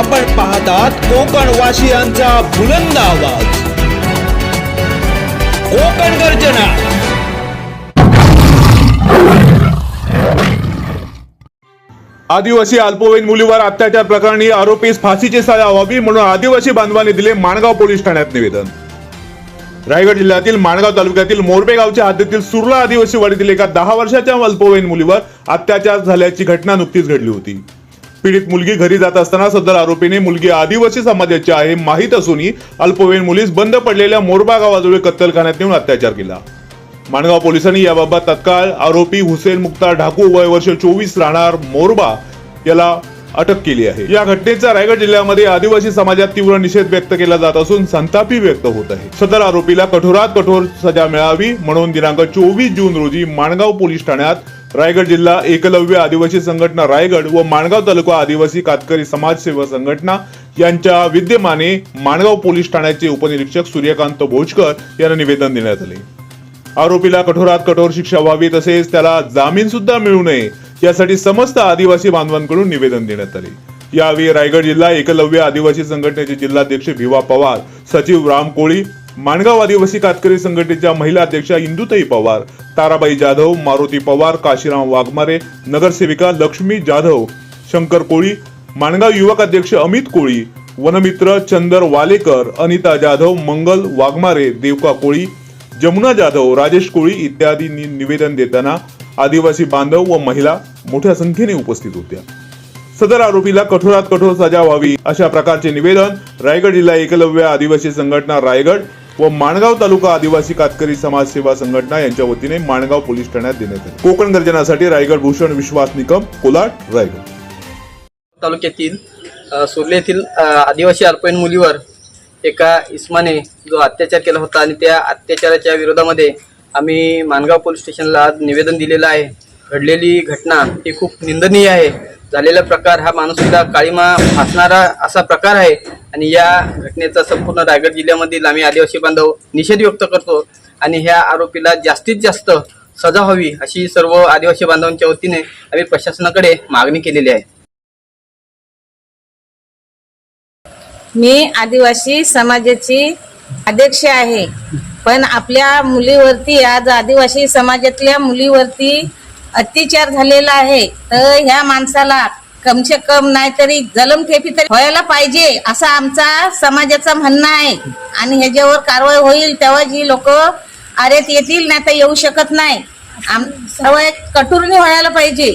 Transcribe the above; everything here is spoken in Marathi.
आपण पाहतात कोकण वासियांचा बुलंद आवाज. कोकण गर्जना. आदिवासी अल्पवयीन मुलीवर अत्याचार प्रकरणी आरोपीस फाशीची सजा व्हावी म्हणून आदिवासी बांधवांनी दिले माणगाव पोलीस ठाण्यात निवेदन. रायगड जिल्ह्यातील माणगाव तालुक्यातील मोरबे गावच्या हद्दीतील सुरला आदिवासी वाडीतील एका दहा वर्षाच्या अल्पवयीन मुलीवर अत्याचार झाल्याची घटना नुकतीच घडली होती. पीडित मुलगी घरी जात असताना सदर आरोपीने मुलगी आदिवासी समाजाची आहे माहीत असूनही अल्पवयीन मुलीस बंद पडलेल्या मोरबा गावाजवळ कत्तलखान्यात नेऊन अत्याचार केला. माणगाव पोलिसांनी याबाबत तत्काळ आरोपी हुसेन मुक्ता ढाकू वय वर्ष चोवीस राहणार मोरबा याला अटक केली आहे. या घटनेचा रायगड जिल्ह्यामध्ये आदिवासी समाजात तीव्र निषेध व्यक्त केला जात असून संतापी व्यक्त होत आहे. सदर आरोपीला कठोरात कठोर सजा मिळावी म्हणून दिनांक चोवीस जून रोजी माणगाव पोलीस ठाण्यात रायगड जिल्हा एकलव्य आदिवासी संघटना रायगड व माणगाव तालुका आदिवासी कातकरी समाजसेवा संघटना यांच्या विद्यमाने माणगाव पोलीस ठाण्याचे उपनिरीक्षक सूर्यकांत भोजकर यांना निवेदन देण्यात आले. आरोपीला कठोरात कठोर शिक्षा व्हावी तसेच त्याला जामीन सुद्धा मिळू नये यासाठी समस्त आदिवासी बांधवांकडून निवेदन देण्यात आले. यावेळी रायगड जिल्हा एकलव्य आदिवासी संघटनेचे जिल्हाध्यक्ष भिवा पवार सचिव राम कोळी माणगाव आदिवासी कातकरी संघटनेच्या महिला अध्यक्षा इंदुताई पवार ताराबाई जाधव मारुती पवार काशीराम वाघमारे नगरसेविका लक्ष्मी जाधव शंकर कोळी माणगाव युवक अध्यक्ष अमित कोळी वनमित्र चंदर वालेकर अनिता जाधव मंगल वाघमारे देवका कोळी जमुना जाधव राजेश कोळी इत्यादींनी निवेदन देताना आदिवासी बांधव व महिला मोठ्या संख्येने उपस्थित होत्या. सदर आरोपीला कठोरात कठोर सजा व्हावी अशा प्रकारचे निवेदन रायगड जिल्हा एकलव्य आदिवासी संघटना रायगड व माणगाव तालुका आदिवासी कातकरी समाज सेवा संघटना यांच्या वतीने माणगाव पोलीस ठाण्यात देण्यात आले कोकण गर्जनासाठी रायगड भूषण विश्वास निकम कोलाट रायगड. तालुक्यातील सुर्ले येथील आदिवासी अल्पवयीन मुलीवर एका इस्माने जो अत्याचार केला होता आणि त्या अत्याचाराच्या विरोधामध्ये आम्ही मानगाव पोलीस स्टेशनला आज निवेदन दिलेलं आहे. घडलेली घटना ही खूप निंदनीय आहे. झालेला प्रकार हा माणूससुद्धा काळीमा फासणारा असा प्रकार आहे. आणि या घटनेचा संपूर्ण रायगड जिल्ह्यामधील आम्ही आदिवासी बांधव निषेध व्यक्त करतो. आणि ह्या आरोपीला जास्तीत जास्त सजा हवी अशी सर्व आदिवासी बांधवांच्या वतीने आम्ही प्रशासनाकडे मागणी केलेली आहे. मी आदिवासी समाजाची अध्यक्ष आहे. पण आपल्या मुलीवरती आज आदिवासी समाजातल्या मुलीवरती अत्याचार झालेला आहे. तर ह्या माणसाला कमसे कम नाहीतरी जलमठेपी तरी व्हायला पाहिजे असा आमचा समाजाचं म्हणणं आहे. आणि ह्याच्यावर कारवाई होईल तेव्हा जी लोक आरेत येतील नाही तर येऊ शकत नाही. आम सवय कठोरने व्हायला पाहिजे.